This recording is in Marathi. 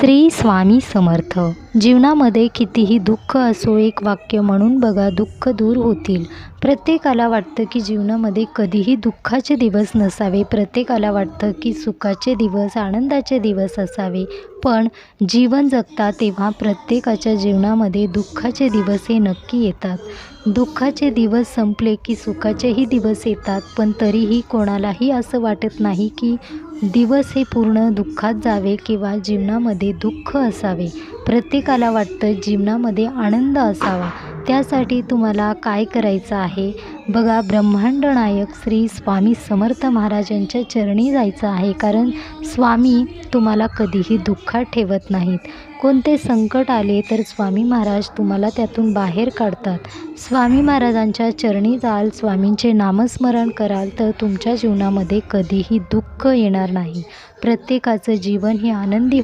श्री स्वामी समर्थ. जीवनामध्ये कितीही दुःख असो एक वाक्य म्हणून बघा दुःख दूर होतील. प्रत्येकाला वाटतं की जीवनामध्ये कधीही दुःखाचे दिवस नसावे. प्रत्येकाला वाटतं की सुखाचे दिवस आनंदाचे दिवस असावे. पण जीवन जगता तेव्हा प्रत्येकाच्या जीवनामध्ये दुःखाचे दिवस हे नक्की येतात. दुःखाचे दिवस संपले की सुखाचेही दिवस येतात. पण तरीही कोणालाही असं वाटत नाही की दिवस हे पूर्ण दुःखात जावे किंवा जीवनामध्ये दुःख असावे. प्रत्येक प्रत्येकाला वाटतं जीवनामध्ये आनंद असावा. त्यासाठी तुम्हाला काय करायचं आहे? बघा ब्रह्मांड नायक श्री स्वामी समर्थ महाराजांच्या चरणी जायचं आहे. कारण स्वामी तुम्हाला कधीही दुःखात ठेवत नाहीत. कोणते संकट आले तर स्वामी महाराज तुम्हाला त्यातून बाहेर काढतात. स्वामी महाराजांच्या चरणी जाल स्वामींचे नामस्मरण कराल तर तुमच्या जीवनामध्ये कधीही दुःख येणार नाही. प्रत्येकाचं जीवन हे आनंदी